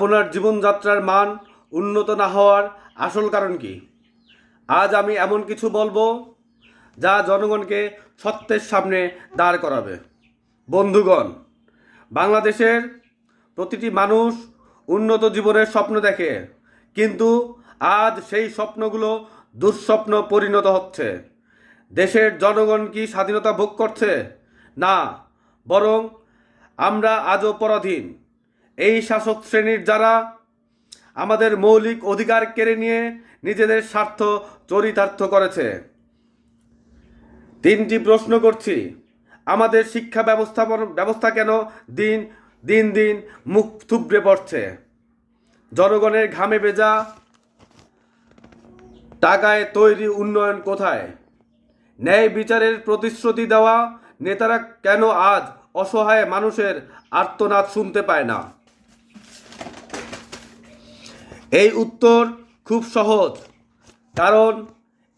আপনার জীবনযাত্রার মান উন্নত না হওয়ার আসল কারণ কি? আজ আমি এমন কিছু বলব যা জনগণকে সত্যের সামনে দাঁড় করাবে। বন্ধুগণ, বাংলাদেশের প্রতিটি মানুষ উন্নত জীবনের স্বপ্ন দেখে, কিন্তু আজ সেই স্বপ্নগুলো দুঃস্বপ্ন পরিণত হচ্ছে। দেশের জনগণ কি স্বাধীনতা ভোগ করছে? না, বরং আমরা আজও পরাধীন। এই শাসক শ্রেণির যারা আমাদের মৌলিক অধিকার কেড়ে নিয়ে নিজেদের স্বার্থ চরিতার্থ করেছে। তিনটি প্রশ্ন করছি। আমাদের শিক্ষা ব্যবস্থাপন ব্যবস্থা কেন দিন দিন দিন মুখ থুবড়ে পড়ছে? জনগণের ঘামে ভেজা টাকায় তৈরি উন্নয়ন কোথায়? ন্যায় বিচারের প্রতিশ্রুতি দেওয়া নেতারা কেন আজ অসহায় মানুষের আর্তনাদ শুনতে পায় না? এই উত্তর খুব সহজ। কারণ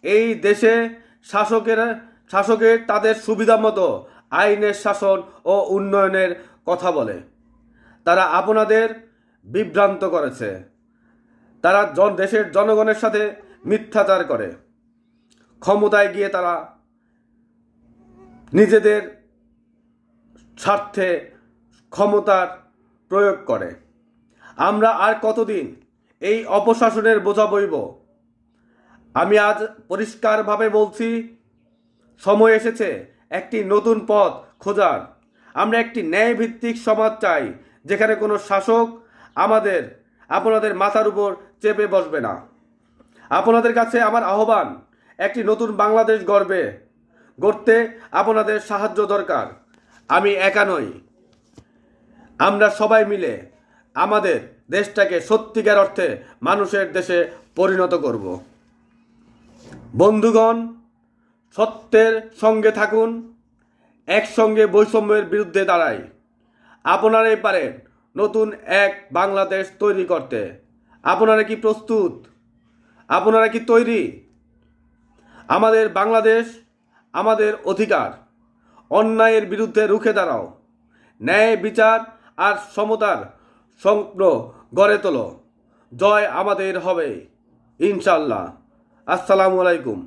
এই দেশে শাসকের শাসকের তাদের সুবিধা মতো আইনের শাসন ও উন্নয়নের কথা বলে। তারা আপনাদের বিভ্রান্ত করেছে। তারা জন, দেশের জনগণের সাথে মিথ্যাচার করে। ক্ষমতায় গিয়ে তারা নিজেদের স্বার্থে ক্ষমতার প্রয়োগ করে। আমরা আর কতদিন এই অপশাসনের বোঝা বইব। আমি আজ পরিষ্কারভাবে বলছি, সময় এসেছে একটি নতুন পথ খোঁজার। আমরা একটি ন্যায়ভিত্তিক সমাজ চাই, যেখানে কোনো শাসক আমাদের, আপনাদের মাথার উপর চেপে বসবে না। আপনাদের কাছে আমার আহ্বান, একটি নতুন বাংলাদেশ গড়বে। গড়তে আপনাদের সাহায্য দরকার। আমি একা নই। আমরা সবাই মিলে আমাদের দেশটাকে সত্যিকার অর্থে মানুষের দেশে পরিণত করব। বন্ধুগণ, সত্যের সঙ্গে থাকুন, একসঙ্গে বৈষম্যের বিরুদ্ধে দাঁড়াই। আপনারাই পারেন নতুন এক বাংলাদেশ তৈরি করতে। আপনারা কি প্রস্তুত? আপনারা কি তৈরি? আমাদের বাংলাদেশ আমাদের অধিকার। অন্যায়ের বিরুদ্ধে রুখে দাঁড়াও। ন্যায় বিচার আর সমতার স্বপ্ন গড়ে তোলো। জয় আমাদের হবে। ইনশাল্লাহ আসসালামু আলাইকুম।